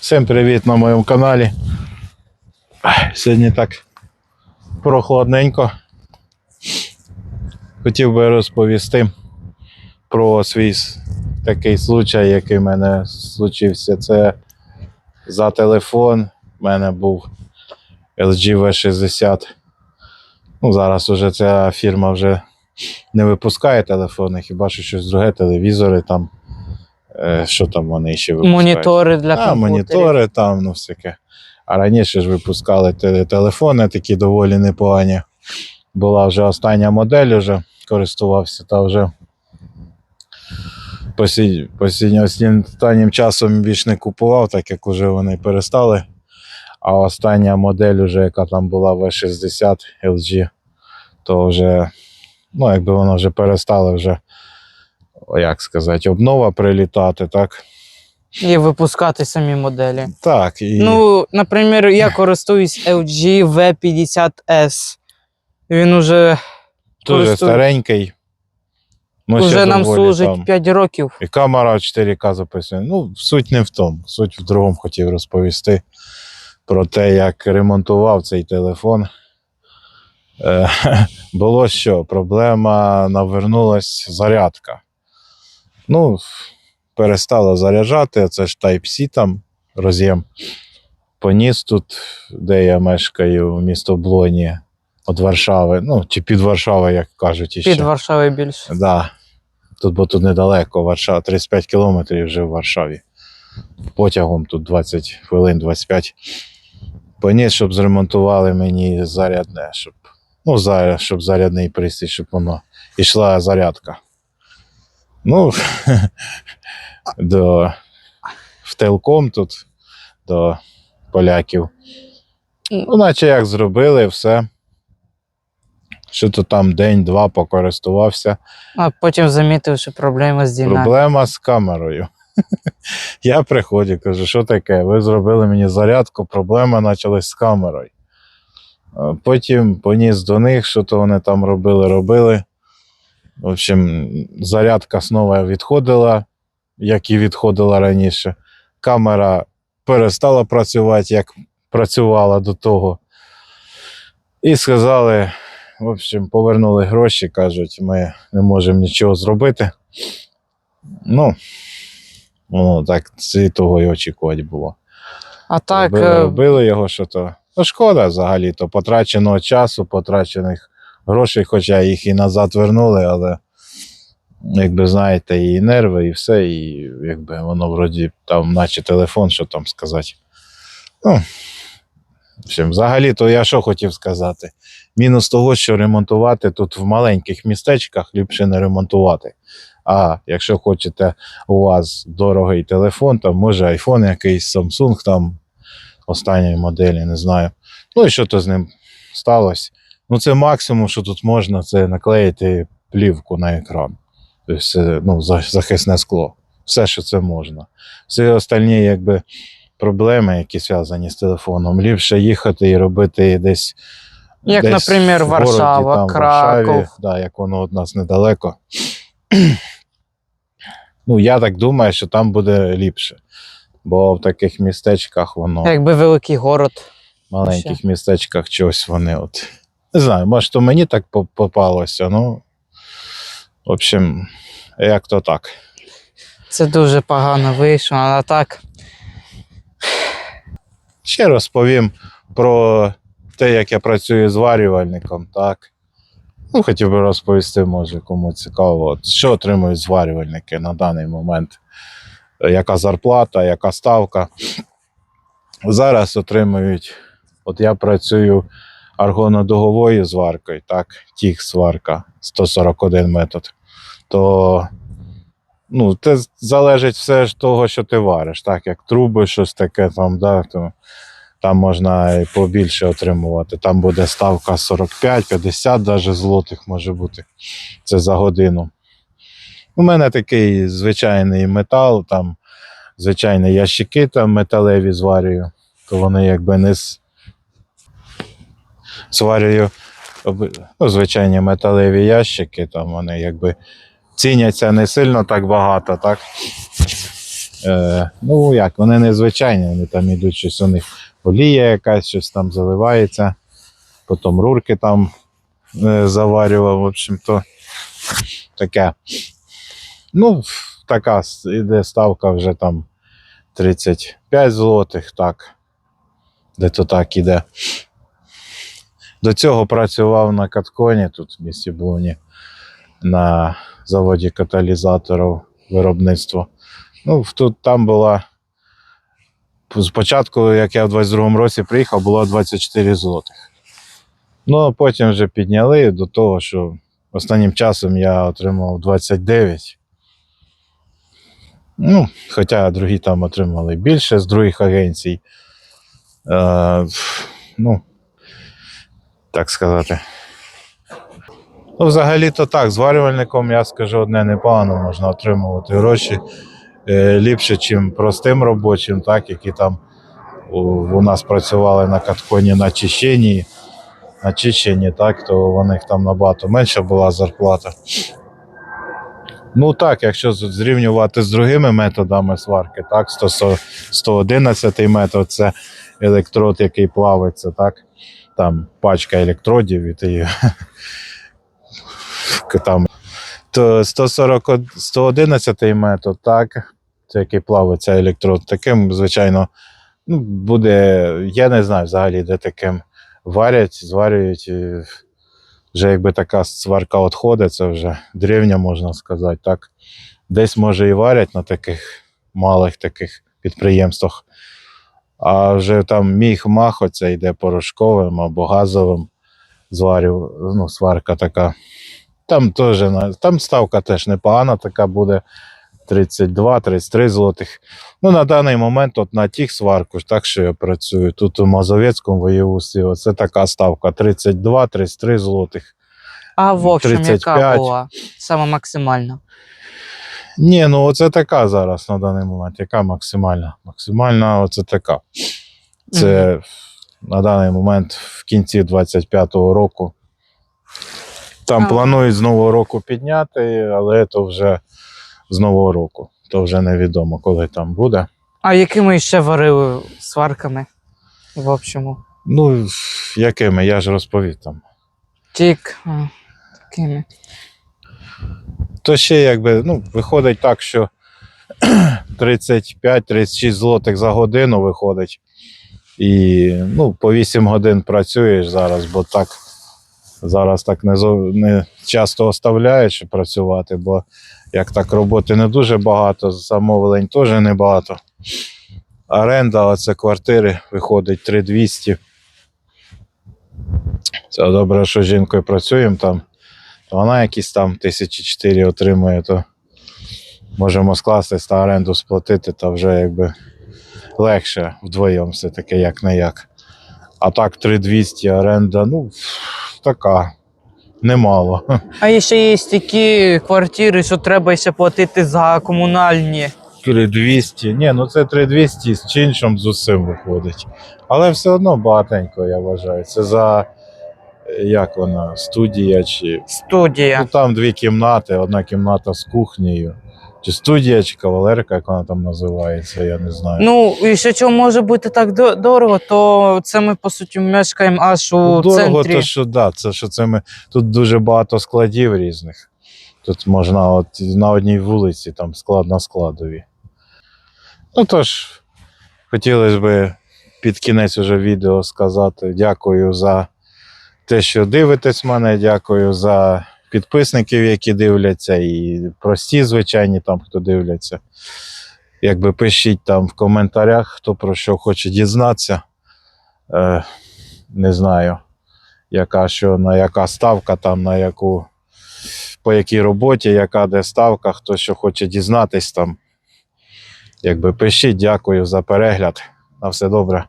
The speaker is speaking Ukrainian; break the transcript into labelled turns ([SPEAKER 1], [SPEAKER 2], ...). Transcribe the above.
[SPEAKER 1] Всім привіт на моєму каналі. Сьогодні так прохладненько. Хотів би розповісти про свій такий случай, який в мене случився. Це за телефон. У мене був LG V60. Ну, зараз уже ця фірма вже не випускає телефони, хіба що щось друге, телевізори там. Е, що там вони ще випускають?
[SPEAKER 2] Монітори для
[SPEAKER 1] а,
[SPEAKER 2] комп'ютерів.
[SPEAKER 1] монітори там, ну всяке. А раніше ж випускали телефони такі доволі непогані. Була вже остання модель, вже користувався, та вже останнім часом більш не купував, так як вже вони перестали. А остання модель, уже, яка там була V60 LG, то вже, ну, якби воно вже перестало вже, як сказати, обнова прилітати, так?
[SPEAKER 2] І випускати самі моделі.
[SPEAKER 1] Так, і
[SPEAKER 2] Ну, наприклад, я користуюсь LG V50S. Він уже,
[SPEAKER 1] дуже
[SPEAKER 2] користуюсь.
[SPEAKER 1] старенький. Ну,
[SPEAKER 2] уже нам служить
[SPEAKER 1] там.
[SPEAKER 2] 5 років.
[SPEAKER 1] І камера 4К записує. Ну, суть не в тому. Суть в другому хотів розповісти про те, як ремонтував цей телефон. Е, було що? Проблема навернулась зарядка. Ну, перестала заряджати, це ж Type-C там роз'єм. Поніс тут, де я мешкаю, місто Блоні, від Варшави. Ну, чи під Варшавою, як кажуть іще.
[SPEAKER 2] Під Варшавою більше.
[SPEAKER 1] Да. Тут, бо тут недалеко, Варшава, 35 кілометрів вже в Варшаві. Потягом тут 20 хвилин, 25. Поніс, щоб зремонтували мені зарядне, щоб, ну, за, щоб зарядний пристрій, щоб воно йшла зарядка. Ну, до, в телком тут, до поляків. Ну, наче як зробили, все. Що то там день-два покористувався.
[SPEAKER 2] А потім замітив, що проблема з динамікою.
[SPEAKER 1] Проблема з камерою. Я приходжу, кажу, що таке? Ви зробили мені зарядку, проблема почалась з камерою. Потім поніс до них, що то вони там робили, робили. В общем, зарядка знову відходила, як і відходила раніше. Камера перестала працювати, як працювала до того. І сказали, в общем, повернули гроші, кажуть, ми не можемо нічого зробити. Ну, ну так це того і очікувати було.
[SPEAKER 2] А так,
[SPEAKER 1] робили,
[SPEAKER 2] е,
[SPEAKER 1] робили його, що то. Ну, шкода взагалі, то потраченого часу, потрачених грошей, хоча їх і назад вернули, але, якби знаєте, і нерви, і все, і якби воно вроді там, наче телефон, що там сказати. Ну, взагалі, то я що хотів сказати? Мінус того, що ремонтувати тут в маленьких містечках ліпше не ремонтувати. А якщо хочете у вас дорогий телефон, там може iPhone якийсь, Samsung там останньої моделі, не знаю. Ну і що то з ним сталося? Ну, це максимум, що тут можна, це наклеїти плівку на екран. Тобто, це, ну, захисне скло. Все, що це можна. Всі остальні, якби, проблеми, які зв'язані з телефоном, ліпше їхати і робити десь.
[SPEAKER 2] Як,
[SPEAKER 1] десь
[SPEAKER 2] наприклад,
[SPEAKER 1] в городі,
[SPEAKER 2] Варшава,
[SPEAKER 1] там, в Варшаві,
[SPEAKER 2] Краков.
[SPEAKER 1] да, як воно від нас недалеко. ну, я так думаю, що там буде ліпше. Бо в таких містечках воно,
[SPEAKER 2] якби великий город.
[SPEAKER 1] в маленьких містечках чогось вони от. Не знаю, може, то мені так попалося, ну. В общем, як то так.
[SPEAKER 2] Це дуже погано вийшло, а так.
[SPEAKER 1] Ще розповім про те, як я працюю зварювальником, так. Ну, хотів би розповісти, може, кому цікаво, от, що отримують зварювальники на даний момент. Яка зарплата, яка ставка. Зараз отримують, от я працюю аргонодуговою зваркою, так, тік сварка 141 метод. То ну, це залежить все ж того, що ти вариш, так, як труби, щось таке там, да, то там можна і побільше отримувати. Там буде ставка 45-50 даже злотих може бути. Це за годину. У мене такий звичайний метал, там звичайні ящики там металеві зварюю, то вони якби не. Зварюю ну, звичайні металеві ящики, там вони якби ціняться не сильно так багато, так? Е, ну як, вони незвичайні, вони там йдуть щось у них олія якась, щось там заливається, потім рурки там е, заварював, в общем-то, таке. Ну, така іде ставка вже там 35 злотих, так. Де то так іде. До цього працював на Катконі тут в місті Блуні на заводі каталізаторів виробництва. Ну, тут там була. Спочатку, як я в 22-му році приїхав, було 24 злотих. Ну, потім вже підняли до того, що останнім часом я отримав 29. Ну, хоча другі там отримали більше з других агенцій. Е, ну, так сказати. Ну, взагалі-то так, зварювальником, я скажу одне, непогано можна отримувати гроші е, ліпше, ніж простим робочим, так, які там у, нас працювали на катконі на чищенні, на чищенні, так, то у них там набагато менша була зарплата. Ну так, якщо зрівнювати з другими методами сварки, так, 100, 111 метод це електрод, який плавиться, так, там пачка електродів і ти там то 140, 111 метод, так, це який плавиться електрод, таким, звичайно, ну, буде, я не знаю взагалі, де таким варять, зварюють. Вже якби така сварка відходить, це вже древня, можна сказати, так. Десь може і варять на таких малих таких підприємствах. А вже там міг мах, оце йде порошковим або газовим зварю, ну, сварка така. Там теж там ставка теж непогана, така буде 32-33 злотих. Ну, на даний момент, от на тих сварку, так що я працюю, тут у Мазовецькому воєвусі, оце така ставка 32-33 злотих.
[SPEAKER 2] А в общем,
[SPEAKER 1] 35.
[SPEAKER 2] яка була саме максимальна?
[SPEAKER 1] Ні, ну оце така зараз на даний момент. Яка максимальна? Максимальна оце така. Це на даний момент в кінці 25-го року. Там
[SPEAKER 2] А.
[SPEAKER 1] планують з нового року підняти, але то вже з нового року. То вже невідомо, коли там буде.
[SPEAKER 2] А якими ще варили сварками? В общому.
[SPEAKER 1] Ну, якими, я ж розповів там.
[SPEAKER 2] Тік. Такими.
[SPEAKER 1] То ще якби, ну, виходить так, що 35-36 злотих за годину виходить. І ну, по 8 годин працюєш зараз, бо так зараз так не, не часто оставляєш працювати, бо як так роботи не дуже багато, замовлень теж не багато. Оренда, оце квартири виходить 3200. Це добре, що з жінкою працюємо там. То вона якісь там тисячі чотири отримує, то можемо скластись та оренду сплатити, та вже якби легше вдвоєм все таки як не як. А так 3200 оренда, ну, така. Немало.
[SPEAKER 2] А ще є такі квартири, що треба ще платити за комунальні.
[SPEAKER 1] 3200. Ні, ну це 3200 з чиншом з усім виходить. Але все одно багатенько, я вважаю. Це за як вона, студія чи
[SPEAKER 2] Студія.
[SPEAKER 1] Ну, там дві кімнати, одна кімната з кухнею. Чи студія, чи кавалерка, як вона там називається, я не знаю.
[SPEAKER 2] Ну, і ще чого може бути так до- дорого, то це ми, по суті, мешкаємо аж у
[SPEAKER 1] Ну, дорого,
[SPEAKER 2] центрі.
[SPEAKER 1] то що да, це що це ми. Тут дуже багато складів різних. Тут можна от на одній вулиці, там склад на складові. Ну тож, хотілося б під кінець уже відео сказати дякую за те, що дивитесь мене, дякую за підписників, які дивляться, і прості, звичайні там, хто дивляться. Якби пишіть там в коментарях, хто про що хоче дізнатися. Е, не знаю, яка що, на яка ставка, там, на яку, по якій роботі, яка де ставка, хто що хоче дізнатись там. Якби пишіть, дякую за перегляд. На все добре.